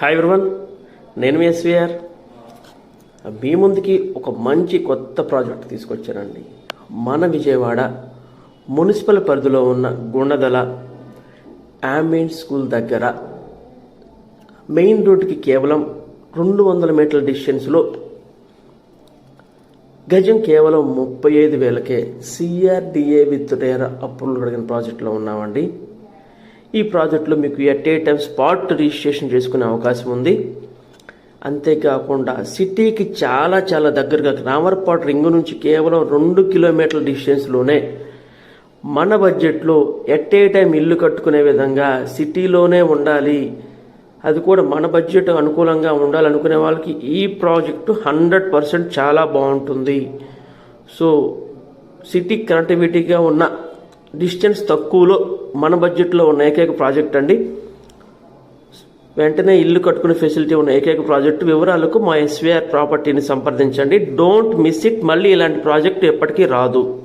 Hi everyone నేను మీ SVR మీ ముందుకి ఒక మంచి కొత్త ప్రాజెక్ట్ తీసుకొచ్చానండి. మన విజయవాడ మున్సిపల్ పరిధిలో ఉన్న గుండదల ఆంబియన్ స్కూల్ దగ్గర మెయిన్ రోడ్డుకి కేవలం రెండు వందల మీటర్ల డిస్టెన్స్లో గజం కేవలం ముప్పై ఐదు వేలకే సిఆర్డిఏ విత్ రేర అప్రూవల్ అడిగిన ప్రాజెక్టులో ఉన్నామండి. ఈ ప్రాజెక్టులో మీకు at a time spot registration చేసుకునే అవకాశం ఉంది. అంతేకాకుండా సిటీకి చాలా చాలా దగ్గరగా రామర్పాటు రింగు నుంచి కేవలం రెండు కిలోమీటర్ల డిస్టెన్స్లోనే మన బడ్జెట్లో ఎట్ ఏ టైం ఇల్లు కట్టుకునే విధంగా సిటీలోనే ఉండాలి. అది కూడా మన బడ్జెట్ అనుకూలంగా ఉండాలనుకునే వాళ్ళకి ఈ ప్రాజెక్టు హండ్రెడ్ పర్సెంట్ చాలా బాగుంటుంది. సో సిటీ కనెక్టివిటీగా ఉన్న డిస్టెన్స్ తక్కువలో మన బడ్జెట్లో ఉన్న ఏకైక ప్రాజెక్ట్ అండి. వెంటనే ఇల్లు కట్టుకునే ఫెసిలిటీ ఉన్న ఏకైక ప్రాజెక్టు వివరాలకు మా ఎస్వీఆర్ ప్రాపర్టీని సంప్రదించండి. Don't miss it. మళ్ళీ ఇలాంటి ప్రాజెక్టు ఎప్పటికీ రాదు.